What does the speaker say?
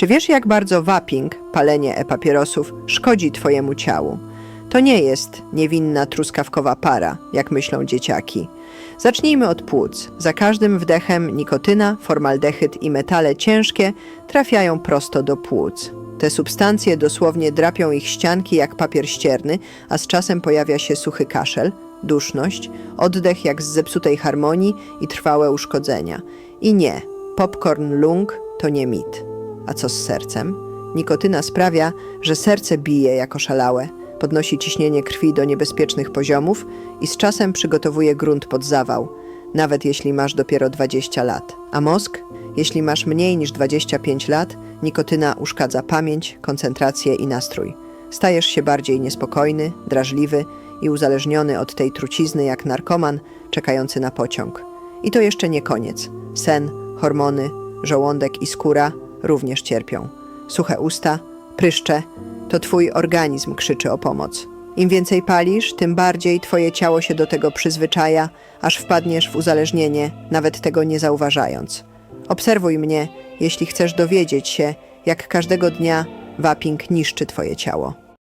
Czy wiesz, jak bardzo vaping, palenie e-papierosów, szkodzi Twojemu ciału? To nie jest niewinna truskawkowa para, jak myślą dzieciaki. Zacznijmy od płuc. Za każdym wdechem nikotyna, formaldehyd i metale ciężkie trafiają prosto do płuc. Te substancje dosłownie drapią ich ścianki jak papier ścierny, a z czasem pojawia się suchy kaszel, duszność, oddech jak z zepsutej harmonii i trwałe uszkodzenia. I nie, popcorn lung to nie mit. A co z sercem? Nikotyna sprawia, że serce bije jak oszalałe, podnosi ciśnienie krwi do niebezpiecznych poziomów i z czasem przygotowuje grunt pod zawał, nawet jeśli masz dopiero 20 lat. A mózg? Jeśli masz mniej niż 25 lat, nikotyna uszkadza pamięć, koncentrację i nastrój. Stajesz się bardziej niespokojny, drażliwy i uzależniony od tej trucizny jak narkoman czekający na pociąg. I to jeszcze nie koniec. Sen, hormony, żołądek i skóra również cierpią. Suche usta, pryszcze, to twój organizm krzyczy o pomoc. Im więcej palisz, tym bardziej twoje ciało się do tego przyzwyczaja, aż wpadniesz w uzależnienie, nawet tego nie zauważając. Obserwuj mnie, jeśli chcesz dowiedzieć się, jak każdego dnia vaping niszczy twoje ciało.